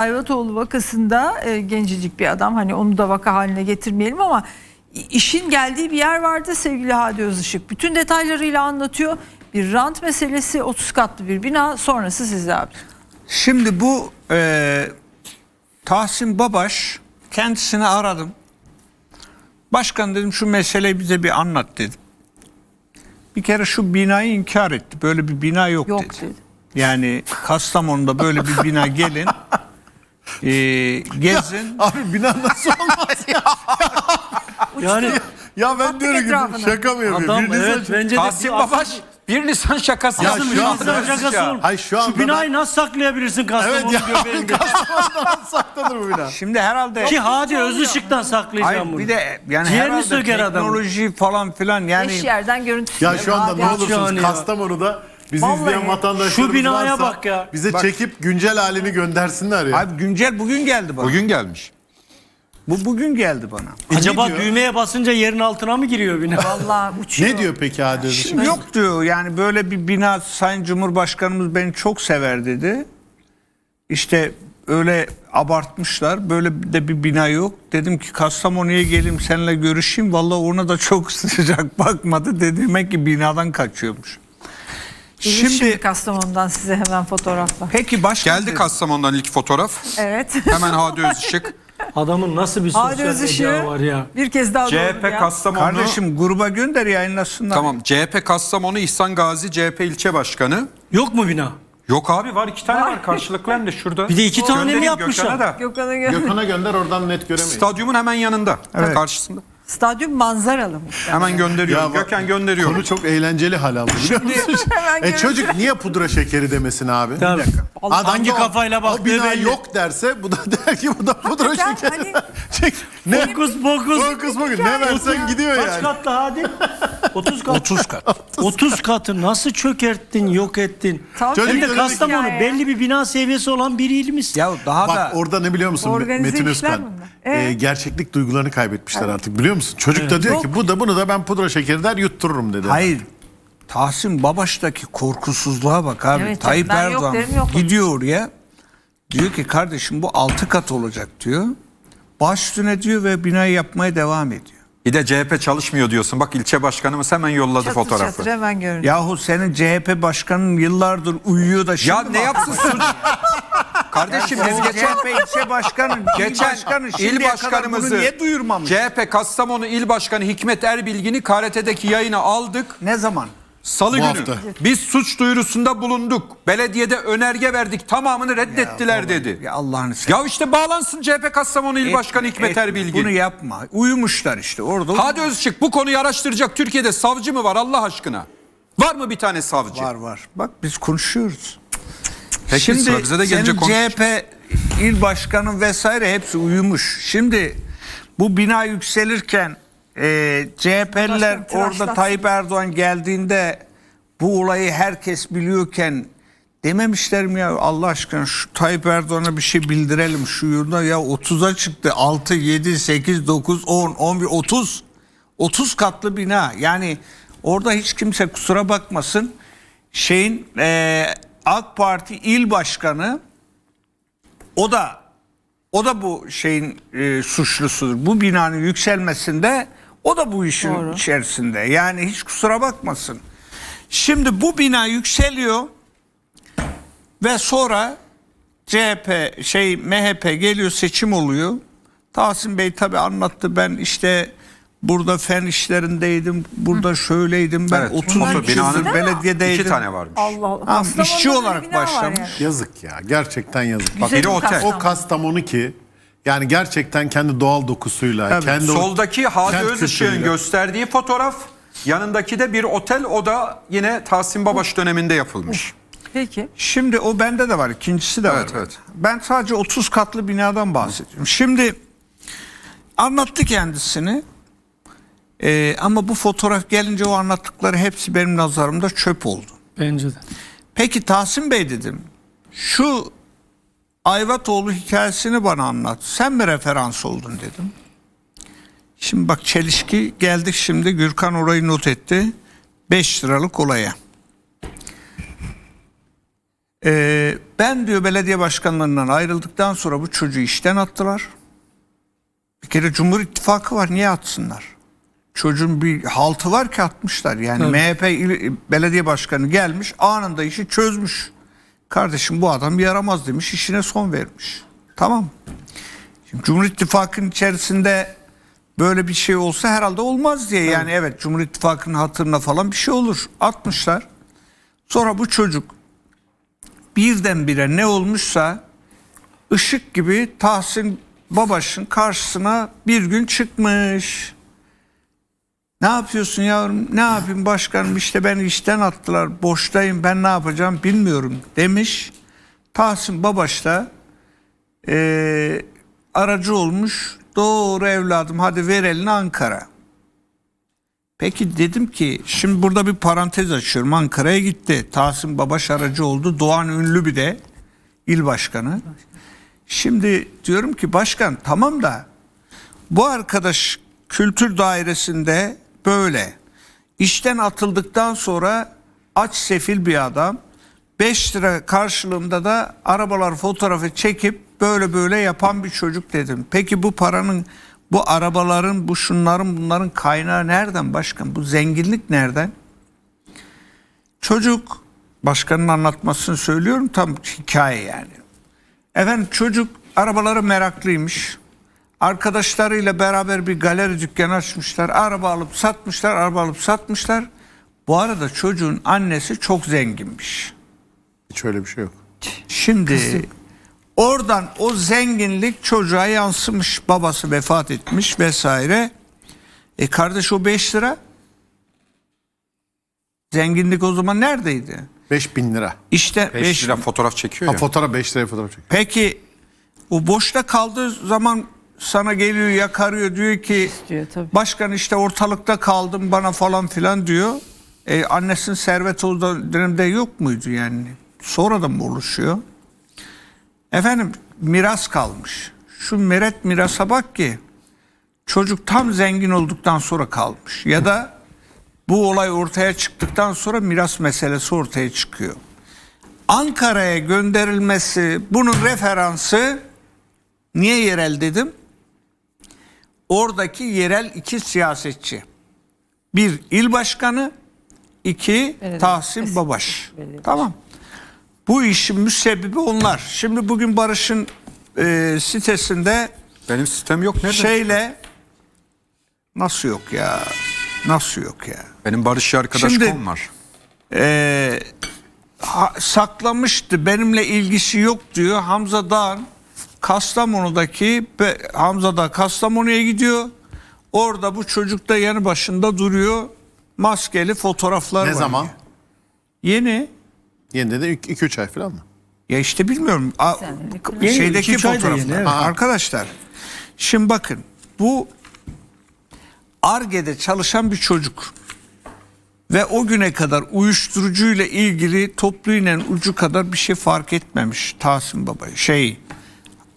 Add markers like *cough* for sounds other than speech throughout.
Ayvatoğlu vakasında e, gencecik bir adam hani onu da vaka haline getirmeyelim ama işin geldiği bir yer vardı sevgili Hadi Özışık. Bütün detaylarıyla anlatıyor. Bir rant meselesi 30 katlı bir bina sonrası sizde abi. Şimdi bu e, Tahsin Babaş kendisini aradım. Başkan dedim şu meseleyi bize bir anlat dedim. Bir kere şu binayı inkar etti. Böyle bir bina yok, Yok dedi. dedi. Yani Kastamonu'da böyle bir bina *laughs* gelin. E, gezin. Abi bina nasıl olmaz ya? *laughs* Yani Ya ben Attık diyorum etrafına. ki şaka mı yapıyor? adam evet bence de Tahsin bir Babaş asıl- bir Nisan şakası Ya yapmış. şu an- Asıl şakası olur. Hayır, şu anda binayı ben- nasıl saklayabilirsin Kastamonu Evet ya. göbeğinde? Kastamonu'dan saklanır bu bina. Şimdi herhalde Ki hadi öz ışıktan Hayır, saklayacağım bunu. bir de yani Ciğerini herhalde söker adamın. teknoloji falan filan yani Beş yerden görüntüsü. Ya şu anda ne abi. olursunuz yani ya. Kastamonu'da bizi Vallahi. izleyen vatandaşlarımız Şu binaya varsa bak ya. bize çekip güncel halini göndersinler ya. Abi güncel bugün geldi bana. Bugün gelmiş. Bu bugün geldi bana. Acaba diyor? düğmeye basınca yerin altına mı giriyor bina? *laughs* Vallahi uçuyor. ne diyor peki Hadi Özışık? Şimdi yok diyor yani böyle bir bina Sayın Cumhurbaşkanımız beni çok sever dedi. İşte öyle abartmışlar. Böyle de bir bina yok. Dedim ki Kastamonu'ya geleyim seninle görüşeyim. Vallahi ona da çok *laughs* sıcak bakmadı. Dedi, Demek ki binadan kaçıyormuş. Şimdi, Şimdi Kastamonu'dan size hemen fotoğraflar. peki başkan Geldi Kastamonu'dan ilk fotoğraf. Evet. Hemen Hadi Özışık. *laughs* Adamın nasıl bir Hadi sosyal Özışık'ı medya var ya. bir kez daha CHP ya. Kastamonu. Kardeşim gruba gönder yayınlasınlar. Tamam CHP Kastamonu İhsan Gazi CHP ilçe başkanı. Yok mu bina? Yok abi var iki tane var *laughs* karşılıklı hem de şurada. Bir de iki tane mi yapmışlar? Gökhan'a da. Gökhan'a göre. Gökhan'a gönder oradan net göremeyiz. Stadyumun hemen yanında. Evet. Karşısında. Stadyum manzaralı muhtemelen. Hemen gönderiyorum. Ya bak- Gökhan gönderiyor. Konu çok eğlenceli hal aldı biliyor musun? *laughs* Hemen e çocuk niye pudra şekeri demesin abi? Tabii. Adam Hangi da o- kafayla O baktığı bina belli. yok derse bu da *laughs* der ki bu da pudra Hakikaten şekeri. hani- *laughs* Çek. Ne? Fokus fokus. Fokus fokus. Ne versen gidiyor Kaç yani. katlı hadi? 30 kat. 30 kat. *laughs* 30 katı nasıl çökerttin, yok ettin? Çocuk Hem de Kastamonu belli bir bina seviyesi olan bir ilimiz. Ya daha Bak da orada ne biliyor musun Organize Metin işler Özkan? bunlar. Ee, Ee? gerçeklik duygularını kaybetmişler artık biliyor musun? Çocuk da diyor ki bu da bunu da ben pudra şekeri der yuttururum dedi. Hayır. Tahsin Babaş'taki korkusuzluğa bak abi. Evet, Tayyip ben yok Erdoğan derim, yok. gidiyor oraya. Diyor ki kardeşim bu altı kat olacak diyor. Baş üstüne diyor ve binayı yapmaya devam ediyor. Bir de CHP çalışmıyor diyorsun. Bak ilçe başkanımız hemen yolladı çatır fotoğrafı. çatır hemen görüntü. Yahu senin CHP başkanın yıllardır uyuyor da şimdi Ya ne yapsın suç? *laughs* Kardeşim biz geçen CHP ilçe başkanı, geçen başkanı il şimdiye kadar başkanımızı niye duyurmamış? CHP Kastamonu İl Başkanı Hikmet Erbilgin'i KRT'deki yayına aldık. ne zaman? Salı Bu günü. hafta. Biz suç duyurusunda bulunduk. Belediyede önerge verdik. Tamamını reddettiler dedi. Ya Allah'ını seversen. Ya işte bağlansın CHP Kastamonu İl Başkanı Hikmet Etme, Erbilgin. Bunu yapma. Uyumuşlar işte orada. Hadi Özçık bu konuyu araştıracak Türkiye'de savcı mı var Allah aşkına? Var mı bir tane savcı? Var var. Bak biz konuşuyoruz. Peki, sıra bize de gelince senin konuş. CHP il başkanı vesaire hepsi uyumuş. Şimdi bu bina yükselirken e, CHP'liler Başkan, orada. Tayyip Erdoğan geldiğinde bu olayı herkes biliyorken dememişler mi ya? Allah aşkına şu Tayyip Erdoğan'a bir şey bildirelim. Şu yılda ya 30'a çıktı. 6 7 8 9 10 11 30 30 katlı bina. Yani orada hiç kimse kusura bakmasın. Şeyin e, AK Parti il başkanı o da o da bu şeyin e, suçlusudur. Bu binanın yükselmesinde o da bu işin Doğru. içerisinde. Yani hiç kusura bakmasın. Şimdi bu bina yükseliyor ve sonra CHP şey MHP geliyor seçim oluyor. Tahsin Bey tabi anlattı ben işte burada fen işlerindeydim. Burada şöyleydim. Ben Evet, 33 motor binanın yıldır belediyedeydim. İki tane varmış. Allah Allah. Kastamonu'da işçi olarak başlamış. yani. Yazık ya gerçekten yazık. Bak Güzel biri bir otel. Kastamonu. O Kastamonu ki yani gerçekten kendi doğal dokusuyla, Tabii. kendi Soldaki Hadi Özışık'ın gösterdiği fotoğraf yanındaki de bir otel o da yine Tahsin Babaş döneminde yapılmış. Peki. Şimdi o bende de var. ikincisi de var. Evet, evet. Ben sadece 30 katlı binadan bahsediyorum. Şimdi anlattı kendisini. Ee, ama bu fotoğraf gelince o anlattıkları hepsi benim nazarımda çöp oldu. Bence de. Peki Tahsin Bey dedim. Şu Ayvatoğlu hikayesini bana anlat. Sen mi referans oldun dedim. Şimdi bak çelişki geldik şimdi Gürkan orayı not etti. 5 liralık olaya. Ee, ben diyor belediye başkanlarından ayrıldıktan sonra bu çocuğu işten attılar. Bir kere Cumhur İttifakı var niye atsınlar? Çocuğun bir haltı var ki atmışlar. Yani MHP il- belediye başkanı gelmiş anında işi çözmüş. Kardeşim bu adam yaramaz demiş işine son vermiş. Tamam. Şimdi Cumhur İttifakı'nın içerisinde böyle bir şey olsa herhalde olmaz diye. Yani evet Cumhur İttifakı'nın hatırına falan bir şey olur. Atmışlar. Sonra bu çocuk birdenbire ne olmuşsa ışık gibi Tahsin Babaş'ın karşısına bir gün çıkmış. Ne yapıyorsun yavrum? Ne yapayım başkanım? İşte beni işten attılar. Boştayım. Ben ne yapacağım bilmiyorum demiş. Tahsin Babaş da eee, aracı olmuş. Doğru evladım hadi ver elini Ankara. Peki dedim ki şimdi burada bir parantez açıyorum. Ankara'ya gitti. Tahsin Babaş aracı oldu. Doğan Ünlü bir de il başkanı. Şimdi diyorum ki başkan tamam da bu arkadaş kültür dairesinde böyle işten atıldıktan sonra aç sefil bir adam 5 lira karşılığında da arabalar fotoğrafı çekip böyle böyle yapan bir çocuk dedim. Peki bu paranın bu arabaların bu şunların bunların kaynağı nereden başkan? Bu zenginlik nereden? Çocuk başkanın anlatmasını söylüyorum tam hikaye yani. Efendim çocuk arabalara meraklıymış. Arkadaşlarıyla beraber bir galeri dükkanı açmışlar. Araba alıp satmışlar, araba alıp satmışlar. Bu arada çocuğun annesi çok zenginmiş. Hiç öyle bir şey yok. Şimdi oradan o zenginlik çocuğa yansımış. Babası vefat etmiş vesaire. E kardeş o 5 lira. Zenginlik o zaman neredeydi? 5000 lira. İşte 5 beş- lira fotoğraf çekiyor Ha, ya. fotoğraf 5 liraya fotoğraf çekiyor. Peki o boşta kaldığı zaman sana geliyor yakarıyor diyor ki İstiyor tabii. başkan işte ortalıkta kaldım bana falan filan diyor. E, annesinin serveti o dönemde yok muydu yani? Sonradan mı oluşuyor? Efendim miras kalmış. Şu meret mirasa bak ki çocuk tam zengin olduktan sonra kalmış. Ya da bu olay ortaya çıktıktan sonra miras meselesi ortaya çıkıyor. Ankara'ya gönderilmesi bunun referansı niye yerel dedim? Oradaki yerel iki siyasetçi. Bir il başkanı, iki Belediye- Tahsin Babaş. Belediye Tamam. Bu işin müsebbibi onlar. Şimdi bugün Barış'ın e, sitesinde Benim sistem yok nerede? şeyle nasıl yok ya? Nasıl yok ya? Benim Barış arkadaş Şimdi- kom var. Ee, ha- saklamıştı benimle ilgisi yok diyor Hamza Dağ'ın Kastamonu'daki Hamza Dağ Kastamonu'ya gidiyor. Orada bu çocuk da yanı başında duruyor. Maskeli fotoğraflar Ne var. zaman? Yeni. Yeni de 2-3 ay falan mı? Ya işte bilmiyorum. A-. Yeni, şeydeki da fotoğraflar. yeni, evet. Arkadaşlar şimdi bakın bu Arge'de çalışan bir çocuk ve o güne kadar uyuşturucuyla ilgili toplu iğnenin ucu kadar bir şey fark etmemiş Tahsin Baba şey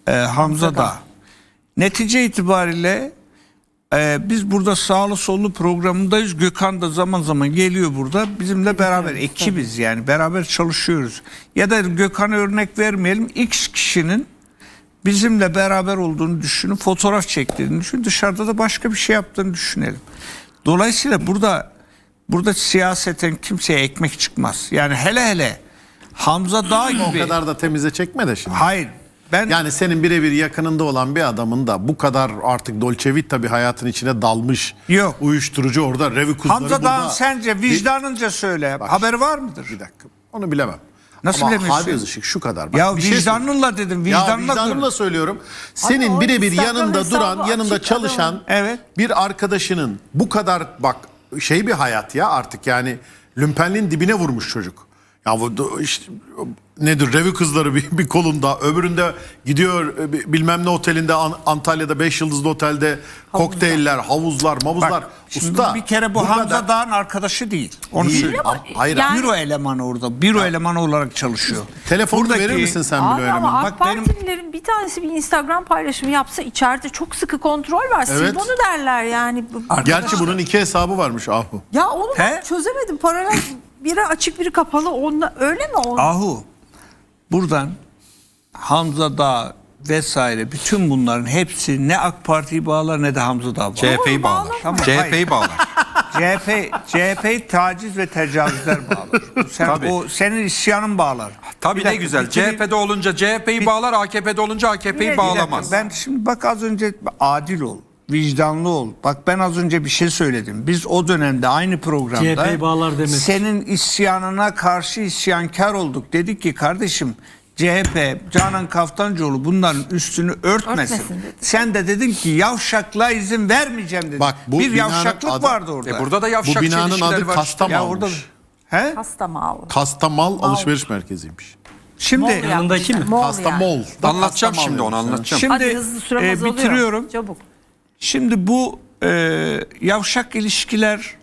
e, Hamza da. Netice itibariyle e, biz burada sağlı sollu programındayız. Gökhan da zaman zaman geliyor burada. Bizimle beraber ekibiz yani beraber çalışıyoruz. Ya da Gökhan'a örnek vermeyelim. X kişinin bizimle beraber olduğunu düşünün, fotoğraf çektiğini düşün, dışarıda da başka bir şey yaptığını düşünelim. Dolayısıyla burada burada siyaseten kimseye ekmek çıkmaz. Yani hele hele Hamza Dağ O gibi. kadar da temize çekme de şimdi. Hayır. Ben Yani senin birebir yakınında olan bir adamın da bu kadar artık Dolce Vita bir hayatın içine dalmış. Yok. Uyuşturucu orada, revi kuzları Hamza burada. Dağ'ın sence vicdanınca söyle. Bak Haber var mıdır? Bir dakika. Onu bilemem. Nasıl Ama bilemiyorsun? Özışık şu kadar. Bak, Ya bir şey vicdanınla dedim. Ya Vicdanla vicdanımla dur. söylüyorum. Senin birebir yanında duran, yanında çalışan. Evet. bir arkadaşının bu kadar bak şey bir hayat ya artık yani lümpenliğin dibine vurmuş çocuk. Ya bu işte nedir revi kızları bir, bir kolunda öbüründe gidiyor e, bi- bilmem ne otelinde An- Antalya'da 5 yıldızlı otelde kokteyller, havuzlar, mavuzlar. Bak, şimdi Usta bir kere bu Hamza da- Dağ'ın arkadaşı değil. Onu Değil. söyleyeyim. Ama- hayır. Yani- Büro elemanı orada. Büro elemanı olarak çalışıyor. Telefonunu Buradaki- verir misin sen öyle ama mi? AK Bak benim- bir tanesi bir Instagram paylaşımı yapsa içeride çok sıkı kontrol var. Evet. Sil bunu derler yani. Bu- Gerçi bunun iki hesabı varmış Ahu. Ya onu ben He? çözemedim. Paralel biri açık biri kapalı. Onunla, öyle mi? O? Ahu. buradan Hamza Dağ vesaire bütün bunların hepsi ne AK Parti'yi bağlar ne de Hamza Dağ bağlar. CHP'yi bağlar. Tamam, CHP'yi bağlar. *laughs* CHP CHP taciz ve tecavüzler bağlar. Sen Tabii. o senin isyanın bağlar. Tabii Bir ne dakika, güzel. kere- CHP'de olunca CHP'yi bağlar, AKP'de olunca AKP'yi dakika, bağlamaz. Ben şimdi bak az önce adil ol, vicdanlı ol. Bak ben az önce bir şey söyledim. Biz o dönemde aynı programda CHP'yi bağlar demedik. senin isyanına karşı isyankar olduk. Dedik ki kardeşim CHP, Canan Kaftancıoğlu bunların üstünü örtmesin. Örtmesin dedi. Sen de dedin ki yavşaklığa izin vermeyeceğim dedin. Bak, bu bir binanın yavşaklık adı- vardı orada. E burada da Bu binanın adı var. Ya orada. He? Kastamal. Kastamal alışveriş merkeziymiş. Şimdi Mol Yanındaki mi? Kastamol. yani. Anlatacağım şimdi onu anlatacağım. Şimdi Hadi hızlı süremiz e, oluyor. bitiriyorum. Çabuk. Şimdi bu e, yavşak ilişkiler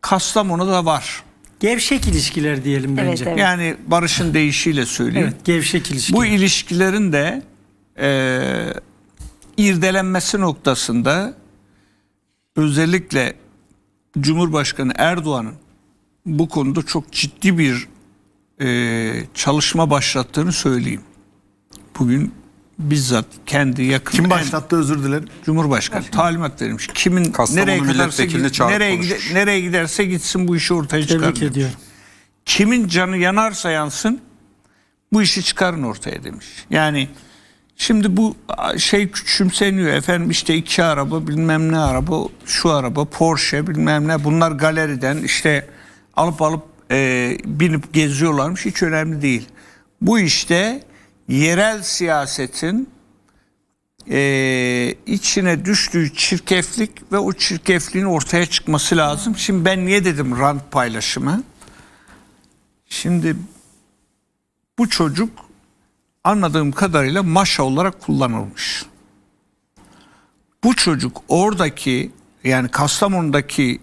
Kastamonu'da var. Gevşek ilişkiler diyelim Evet, bence. evet. Yani Barış'ın deyişiyle söyleyeyim. Evet, gevşek ilişkiler. Bu ilişkilerin de e, irdelenmesi noktasında özellikle Cumhurbaşkanı Erdoğan'ın bu konuda çok ciddi bir e, çalışma başlattığını söyleyeyim. Bugün bizzat kendi yakın Kim en- başlattı özür dilerim. Cumhurbaşkanı talimat vermiş. Kimin Kastamonu nereye giderse milletvekilini git- çağırıp nereye, konuşmuş. gide- nereye giderse gitsin bu işi ortaya çıkarın. Tebrik demiş. ediyorum. Kimin canı yanarsa yansın bu işi çıkarın ortaya demiş. Yani şimdi bu şey küçümseniyor efendim işte iki araba bilmem ne araba şu araba Porsche bilmem ne bunlar galeriden işte alıp alıp e, binip geziyorlarmış hiç önemli değil. Bu işte yerel siyasetin e, içine düştüğü çirkeflik ve o çirkefliğin ortaya çıkması lazım. Şimdi ben niye dedim rant paylaşımı? Şimdi bu çocuk anladığım kadarıyla maşa olarak kullanılmış. Bu çocuk oradaki yani Kastamonu'daki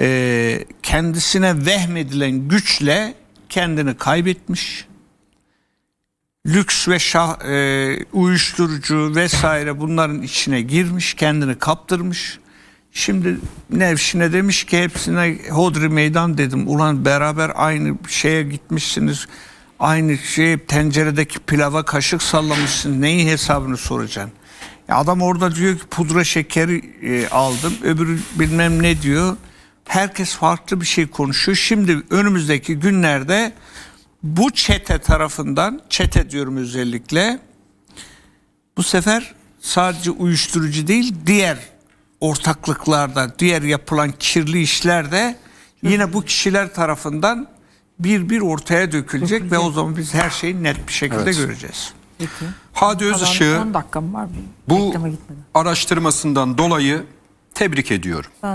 e, kendisine vehmedilen güçle kendini kaybetmiş. Lüks ve şah, e, uyuşturucu vesaire bunların içine girmiş, kendini kaptırmış. Şimdi Nevşin'e demiş ki hepsine hodri meydan dedim. Ulan beraber aynı şeye gitmişsiniz. Aynı şey tenceredeki pilava kaşık sallamışsın. Neyin hesabını soracaksın? Ya adam orada diyor ki pudra şekeri e, aldım. Öbürü bilmem ne diyor. Herkes farklı bir şey konuşuyor. Şimdi önümüzdeki günlerde bu çete tarafından, çete diyorum özellikle, bu sefer sadece uyuşturucu değil diğer ortaklıklarda, diğer yapılan kirli işlerde yine bu kişiler tarafından bir bir ortaya dökülecek ve o zaman biz her şeyi net bir şekilde göreceğiz. Peki. Hadi Özışık'ı 10 dakikam var benim. bu araştırmasından dolayı tebrik ediyorum. Ben